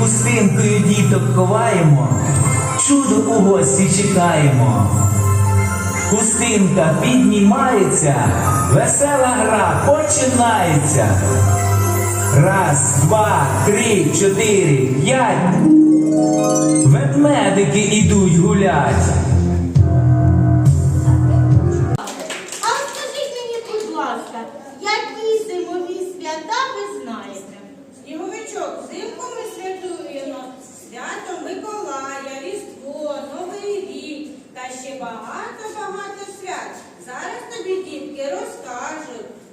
пустинкою діток ховаємо, чудо у гості чекаємо. Пустинка піднімається, весела гра починається. Раз, два, три, чотири, п'ять. Ведмедики ідуть гулять.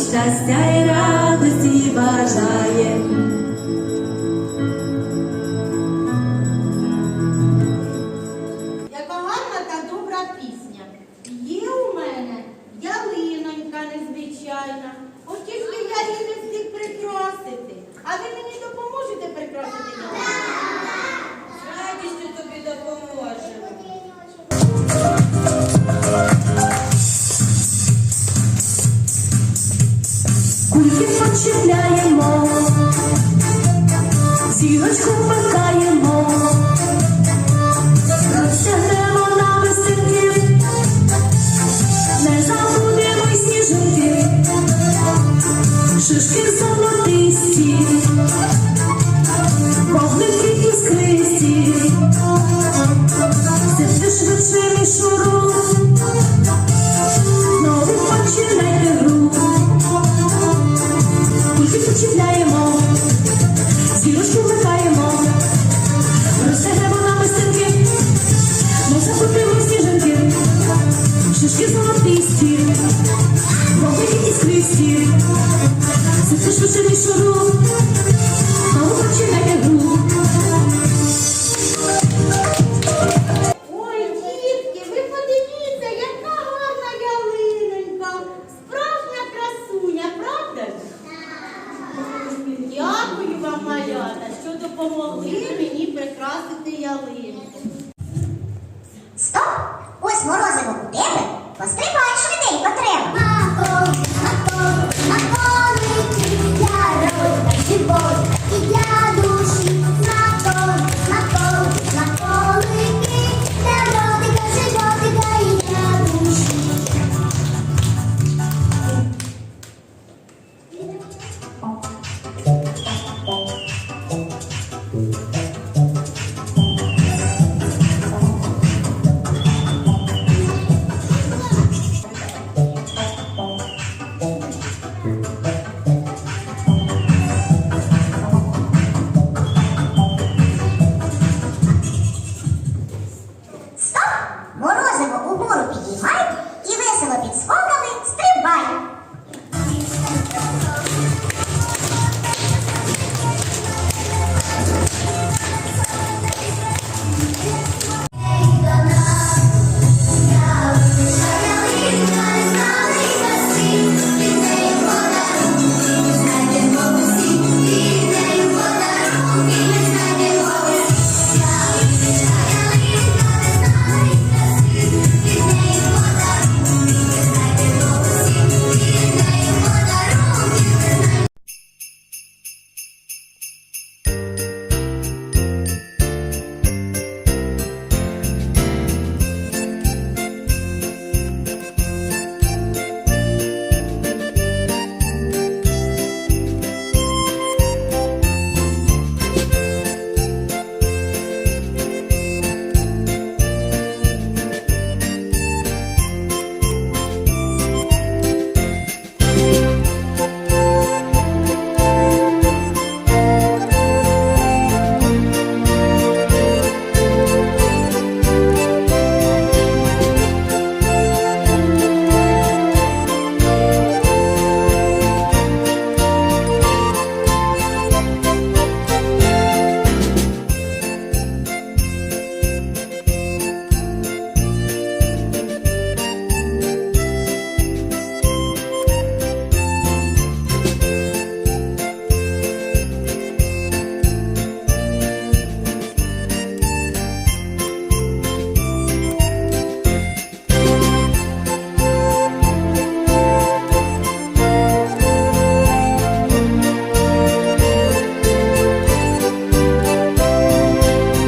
щастя і радості бажає. Сілочку вмикаємо, розтягнемо на вистинки, не забудемо й сніжинки, шишки собою. Шишки золотисті, попиті іскристі, все це швидше, ніж шоро.